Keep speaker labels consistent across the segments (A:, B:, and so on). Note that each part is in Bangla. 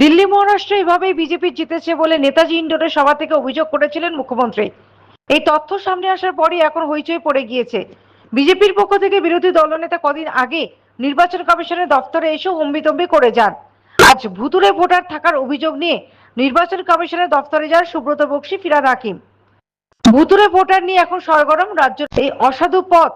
A: দিল্লি, মহারাষ্ট্রে এভাবেই বিজেপি জিতেছে বলে নেতাজি ইন্ডোরের সভা থেকে অভিযোগ করেছিলেন মুখ্যমন্ত্রী। এই তথ্য সামনে আসার পরই এখন হইচই পড়ে গিয়েছে। বিজেপির পক্ষ থেকে বিরোধী দলনেতা কদিন আগে নির্বাচন কমিশনের দফতরে এসেও হম্বিতম্বি করে যান। আজ ভুতুরে ভোটার থাকার অভিযোগ নিয়ে নির্বাচন কমিশনের দফতরে যান সুব্রত বক্সি, ফিরাদ হাকিম। ভুতুরে ভোটার নিয়ে এখন সরগরম রাজ্য এই অসাধু পথ।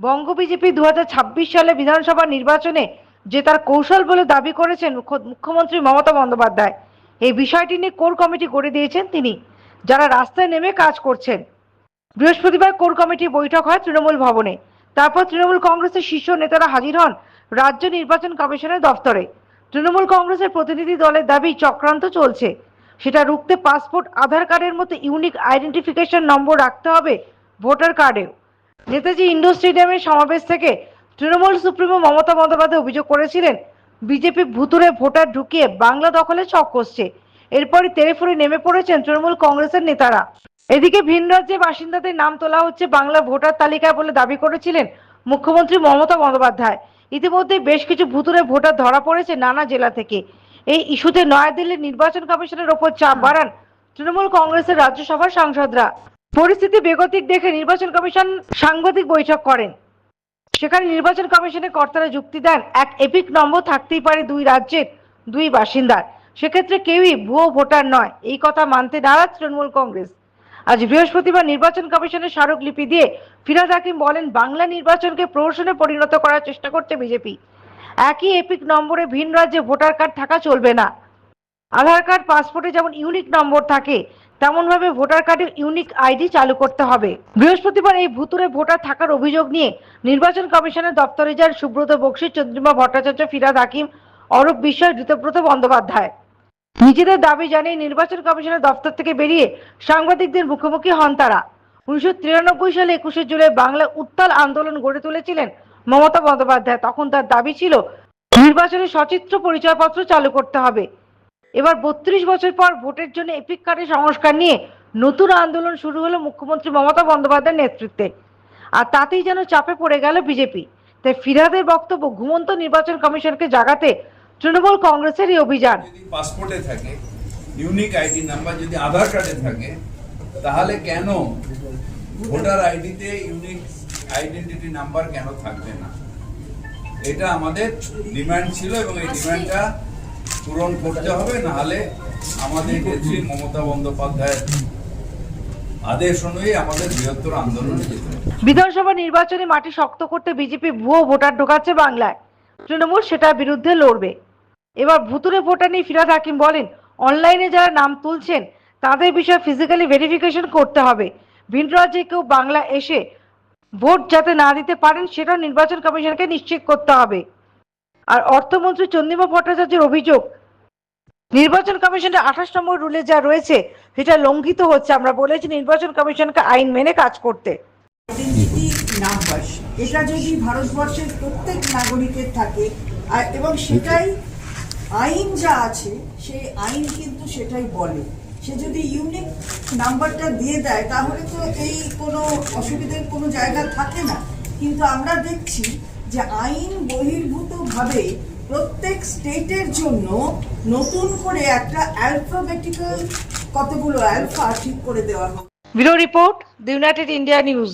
A: বঙ্গ বিজেপি দু হাজার ছাব্বিশ সালে বিধানসভা নির্বাচনে যে তার কৌশল বলে দাবি করেছেন মুখ্যমন্ত্রী মমতা বন্দ্যোপাধ্যায়। এই বিষয়টি নিয়ে কোর কমিটি গড়ে দিয়েছেন তিনি, যারা রাস্তায় নেমে কাজ করছেন। বৃহস্পতিবার কোর কমিটি বৈঠক হয় তৃণমূল ভবনে। তারপর তৃণমূল কংগ্রেসের শীর্ষ নেতারা হাজির হন রাজ্য নির্বাচন কমিশনের দফতরে তৃণমূল কংগ্রেসের প্রতিনিধি দলের দাবি চক্রান্ত চলছে। সেটা রুখতে পাসপোর্ট, আধার কার্ডের মতো ইউনিক আইডেন্টিফিকেশন নম্বর রাখতে হবে ভোটার কার্ডেও। নেতাজি ইন্ডোর স্টেডিয়ামের সমাবেশ থেকে তৃণমূল সুপ্রিমো মমতা বন্দ্যোপাধ্যায় অভিযোগ করেছিলেন, বিজেপি ভুতুরে ভোটার ঢুকিয়ে বাংলা দখলে ছক কষছে। এরপরই তেরেফুরে নেমে পড়েছেন তৃণমূল কংগ্রেসের নেতারা। এদিকে ভিন রাজ্যে বাসিন্দাদের নাম তোলা হচ্ছে বাংলা ভোটার তালিকায় বলে দাবি করেছিলেন মুখ্যমন্ত্রী মমতা বন্দ্যোপাধ্যায়। ইতিমধ্যে বেশ কিছু ভুতুরে ভোটার ধরা পড়েছে নানা জেলা থেকে। এই ইস্যুতে নয়াদিল্লির নির্বাচন কমিশনের ওপর চাপ বাড়ান তৃণমূল কংগ্রেসের রাজ্যসভার সাংসদরা। পরিস্থিতি বেগতিক দেখে নির্বাচন কমিশন সাংবাদিক বৈঠক করেন। সেখানে নির্বাচন কমিশনের কর্তারা যুক্তি দেন, এক এপিক নম্বর থাকতেই পারে দুই রাজ্যের দুই বাসিন্দার। সেক্ষেত্রে কেউই ভুয়ো ভোটার নয়, এই কথা মানতে নারাজ তৃণমূল কংগ্রেস। আজ বৃহস্পতিবার নির্বাচন কমিশনের স্মারকলিপি দিয়ে ফিরাদ হাকিম বলেন, বাংলা নির্বাচনকে প্রহসনে পরিণত করার চেষ্টা করছে বিজেপি। একই এপিক নম্বরে ভিন রাজ্যে ভোটার কার্ড থাকা চলবে না। আধার কার্ড, পাসপোর্টে যেমন ইউনিক নম্বর থাকে তেমনভাবে ভোটার কার্ডের ইউনিক আইডি চালু করতে হবে। বৃহস্পতিবার এই ভুতুরে ভোটার থাকার অভিযোগ নিয়ে নির্বাচন কমিশনের দপ্তরে যান সুব্রত বক্সি, চন্দ্রিমা ভট্টাচার্য, ফিরাদ হাকিম, অরূপ বিশ্বাস ঋতব্রত বন্দ্যোপাধ্যায়। নিজেদের দাবি জানিয়ে নির্বাচন কমিশনের দপ্তর থেকে বেরিয়ে সাংবাদিকদের মুখোমুখি হন তারা। উনিশশো তিরানব্বই সালে একুশে জুলাই বাংলা উত্তাল আন্দোলন গড়ে তুলেছিলেন মমতা বন্দ্যোপাধ্যায়। তখন তার দাবি ছিল, নির্বাচনে সচিত্র পরিচয়পত্র চালু করতে হবে। এবার বত্রিশ বছর পর ভোটের জন্য এপিক কার্ডের সংস্কার নিয়ে নতুন আন্দোলন শুরু হলো মুখ্যমন্ত্রী মমতা বন্দ্যোপাধ্যায়ের নেতৃত্বে। আর তাতেই যেন চাপে পড়ে গেল বিজেপি। তাই ফিরাদের বক্তব্য ঘুমন্ত নির্বাচন কমিশনকে জাগাতে তৃণমূল কংগ্রেসের এই অভিযান।
B: যদি পাসপোর্টে থাকে ইউনিক আইডি নাম্বার যদি আধার কার্ডে থাকে তাহলে কেন ভোটার আইডিতে ইউনিক আইডেন্টিটি নাম্বার কেন থাকবে না? এটা আমাদের ডিমান্ড ছিল এবং এই ডিমান্ডটা পূরণ করতে হবে না হলে আমাদের নেত্রী মমতা বন্দ্যোপাধ্যায়ের আদেশ অনুযায়ী আমাদের বৃহত্তর
A: বিধানসভা নির্বাচনে মাটি শক্ত করতে বিজেপি ভুয়ো ভোটার ঢোকাচ্ছে বাংলায়। তৃণমূল সেটার বিরুদ্ধে লড়বে। এবার ভুতুরে ভোটার নিয়ে ফিরাদ হাকিম বলেন, অনলাইনে যারা নাম তুলছেন, তাদের বিষয়ে ফিজিক্যালি ভেরিফিকেশন করতে হবে। ভিন রাজ্যে কেউ বাংলা এসে ভোট যাতে না দিতে পারেন, সেটাও নির্বাচন কমিশনকে নিশ্চিত করতে হবে। আর অর্থমন্ত্রী চন্দ্রিমা ভট্টাচার্যের অভিযোগ, নির্বাচন কমিশনের আঠাশ নম্বর রুলে যা রয়েছে, সেটা লঙ্ঘিত হচ্ছে। আমরা বলেছি নির্বাচন কমিশনকে আইন মেনে কাজ করতে।
C: এটা যদি ভারতবর্ষের প্রত্যেক নাগরিকের থাকে এবং সেটাই আইন যা আছে, সেই আইন কিন্তু সেটাই বলে। সে যদি ইউনিক নাম্বারটা দিয়ে দেয়, তাহলে তো এই কোনো অসুবিধার কোনো জায়গা থাকে না। কিন্তু আমরা দেখছি যে আইন বহির্ভূতভাবে প্রত্যেক স্টেটের জন্য নতুন করে একটা অ্যালফাবেটিক্যাল কতগুলো অ্যালফা ঠিক করে দেওয়া হয়
A: bureau report the United India news.